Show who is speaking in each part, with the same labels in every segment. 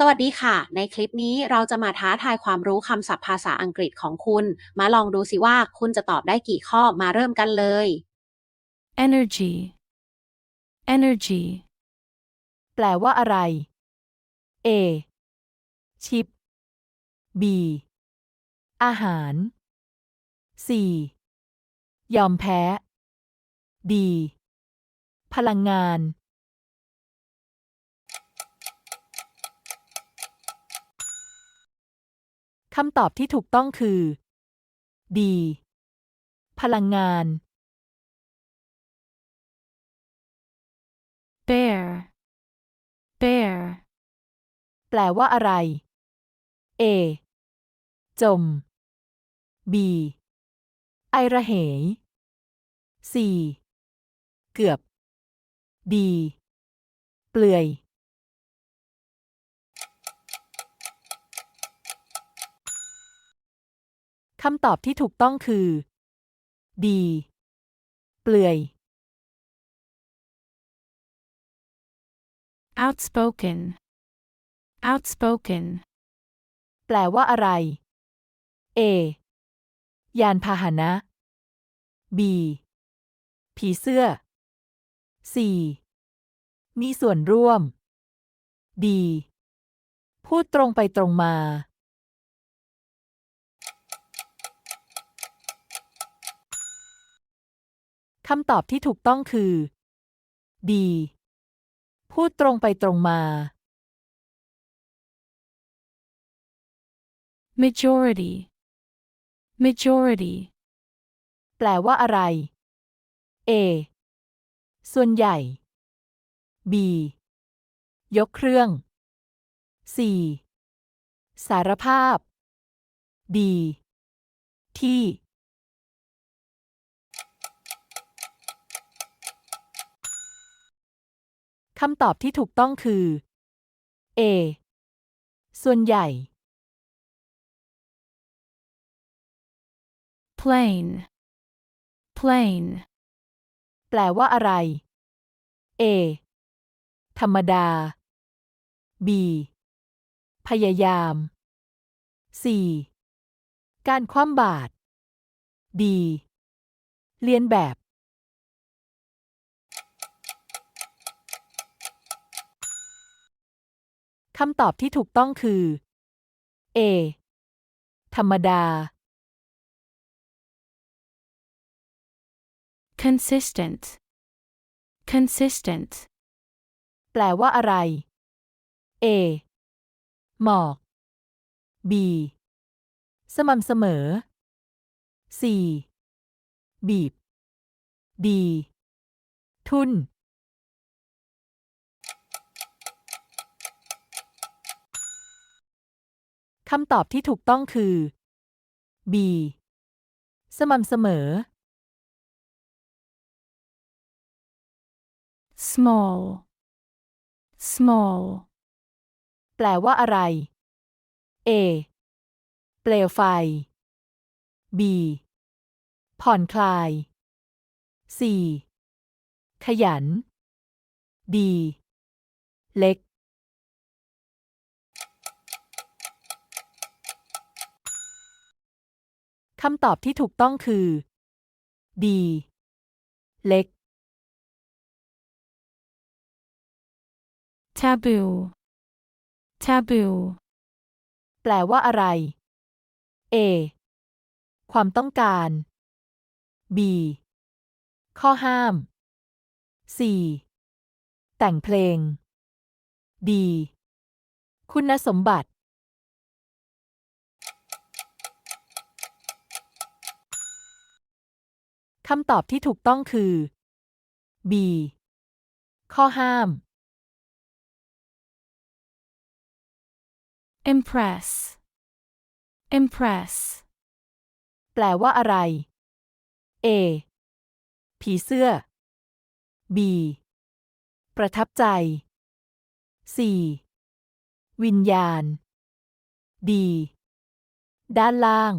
Speaker 1: สวัสดีค่ะ ในคลิปนี้เราจะมาท้าทายความรู้คำศัพท์ภาษาอังกฤษของคุณ มาลองดูสิว่าคุณจะตอบได้กี่ข้อมาเริ่มกันเลย
Speaker 2: energy, energy,
Speaker 3: แปลว่าอะไร A ชิป B อาหาร C ยอมแพ้ D พลังงาน คำตอบที่ถูกต้องคือ D พลังงาน
Speaker 2: bear, bear,
Speaker 3: แปลว่าอะไร A จม B ไอระเหย C เกือบ D เปลือย คำตอบที่ถูกต้องคือ D เปลือย
Speaker 2: outspoken, outspoken,
Speaker 3: แปลว่าอะไร A ยานพาหนะ B ผีเสื้อ C มีส่วนร่วม D พูดตรงไปตรงมา คำตอบที่ถูกต้องคือ D พูดตรงไปตรงมา
Speaker 2: majority, majority,
Speaker 3: แปลว่าอะไร A ส่วนใหญ่ B ยกเครื่อง C สารภาพ D ที่ คำตอบที่ถูกต้องคือ A ส่วนใหญ่
Speaker 2: plain, plain,
Speaker 3: แปลว่าอะไร A ธรรมดา B พยายาม C การคว่ำบาตร D เลียนแบบ คำตอบที่ถูกต้องคือ A ธรรมดา
Speaker 2: consistent, consistent,
Speaker 3: แปลว่าอะไร A หมอก B สม่ำเสมอ C บีบ D ทุน คำตอบที่ถูกต้องคือ B สม่ำเสมอ
Speaker 2: small, small,
Speaker 3: แปลว่าอะไร A เปลวไฟ B ผ่อนคลาย C ขยัน D เล็ก คำตอบที่ถูกต้องคือ D เล็ก
Speaker 2: taboo, taboo,
Speaker 3: แปลว่าอะไร A ความต้องการ B ข้อห้าม C แต่งเพลง D คุณสมบัติ คำตอบที่ถูกต้องคือ B ข้อห้าม
Speaker 2: impress, impress,
Speaker 3: แปลว่าอะไร A ผีเสื้อ B ประทับใจ C วิญญาณ D ด้านล่าง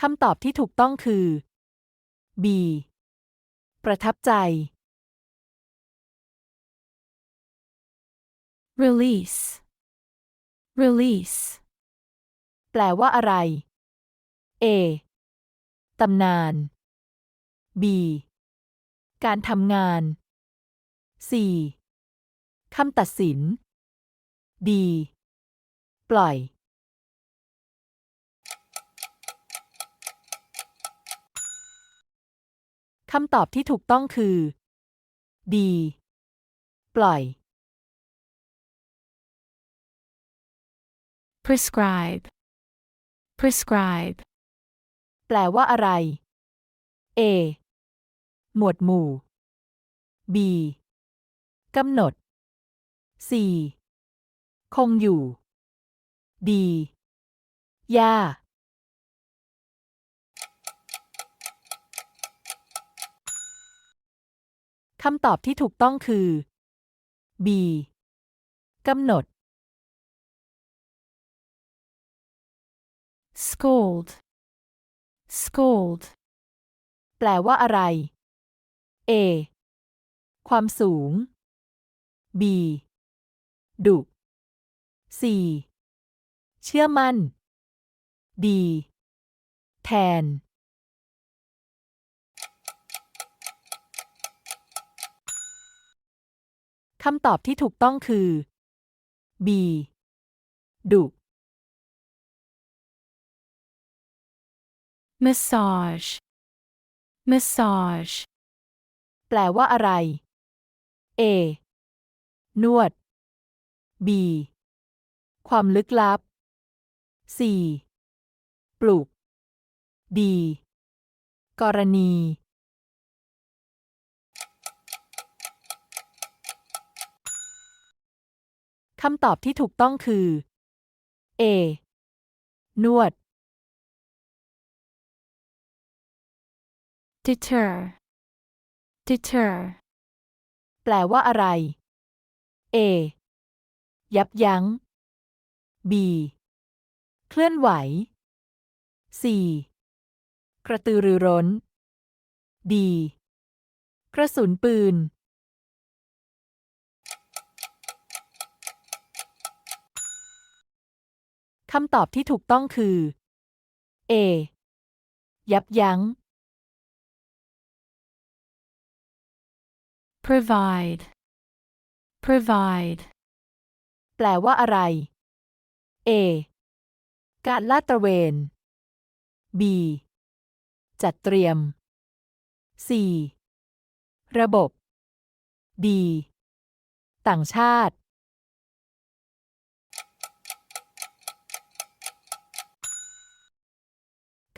Speaker 3: คำตอบที่ถูกต้องคือ B ประทับใจ
Speaker 2: release, release,
Speaker 3: แปลว่าอะไร A ตำนาน B การทำงาน C คำตัดสิน D ปล่อย คำตอบที่ถูกต้องคือ D ปล่อย
Speaker 2: prescribe, prescribe,
Speaker 3: แปลว่าอะไร A หมวดหมู่ B กำหนด C คงอยู่ D ย่า คำตอบที่ถูกต้องคือ B กำหนด
Speaker 2: scold, scold,
Speaker 3: แปลว่าอะไร A ความสูง B ดุ C เชื่อมั่น D แทน คำตอบที่ถูกต้องคือ B ดุ
Speaker 2: massage, massage,
Speaker 3: แปลว่าอะไร A นวด B ความลึกลับ C ปลุก D กรณี คำตอบที่ถูกต้องคือ A นวด
Speaker 2: deter, deter,
Speaker 3: แปลว่าอะไร A ยับยั้ง B เคลื่อนไหว C กระตือรือร้น D กระสุนปืน คำตอบที่ถูกต้องคือ A ยับยั้ง
Speaker 2: provide, provide,
Speaker 3: แปลว่าอะไร A การลาดตระเวน B จัดเตรียม C ระบบ D ต่างชาติ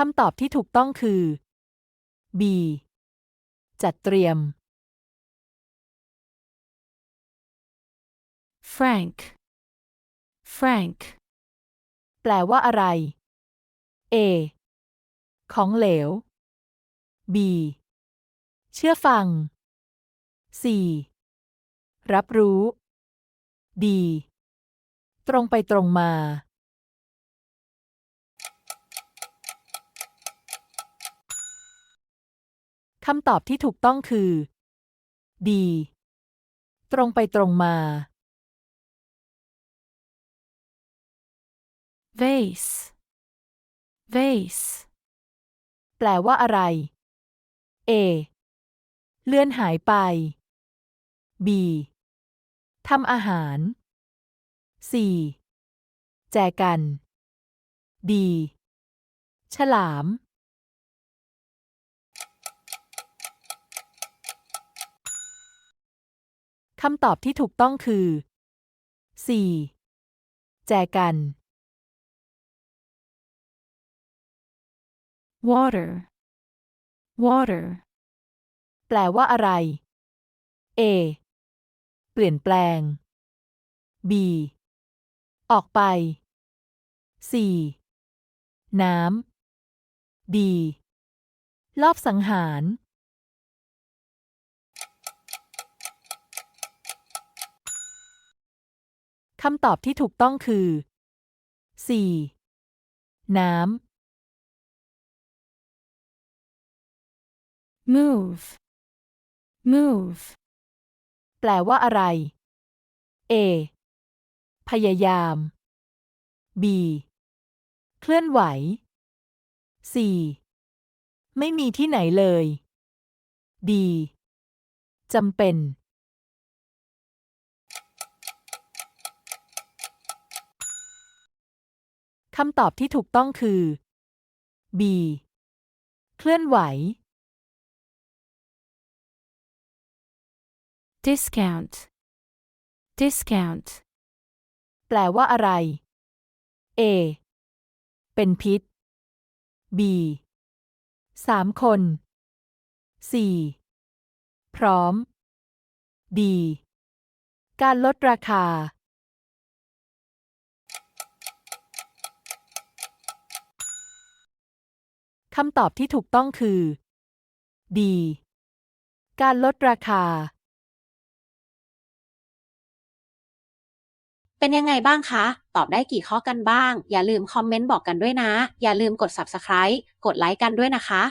Speaker 3: คำตอบที่ถูกต้องคือ B จัดเตรียม
Speaker 2: frank, frank,
Speaker 3: แปลว่าอะไร A ของเหลว B เชื่อฟัง C รับรู้ D ตรงไปตรงมา คำตอบที่ถูกต้องคือ D ตรงไปตรงมา
Speaker 2: vase, vase,
Speaker 3: แปลว่าอะไร A เลื่อนหายไป B ทำอาหาร C แจกัน D ฉลาม คำตอบที่ถูกต้องคือ C แจกัน
Speaker 2: water, water,
Speaker 3: แปลว่าอะไร A เปลี่ยนแปลง B ออกไป C น้ำ D ลอบสังหารำตอบที่ถูกต้องคือ C น้ำ
Speaker 2: move, move,
Speaker 3: แปลว่าอะไร A พยายาม B เคลื่อนไหว C ไม่มีที่ไหนเลย D จำเป็น คำตอบที่ถูกต้องคือ B เคลื่อนไหว
Speaker 2: discount, discount,
Speaker 3: แปลว่าอะไร A เป็นพิษ B สามคน C พร้อม D การลดราคา คำตอบที่ถูกต้องคือ D การลดราคา
Speaker 1: เป็นยังไงบ้างคะ ตอบได้กี่ข้อกันบ้าง อย่าลืมคอมเมนต์บอกกันด้วยนะ อย่าลืมกด subscribe กดไลค์กันด้วยนะคะ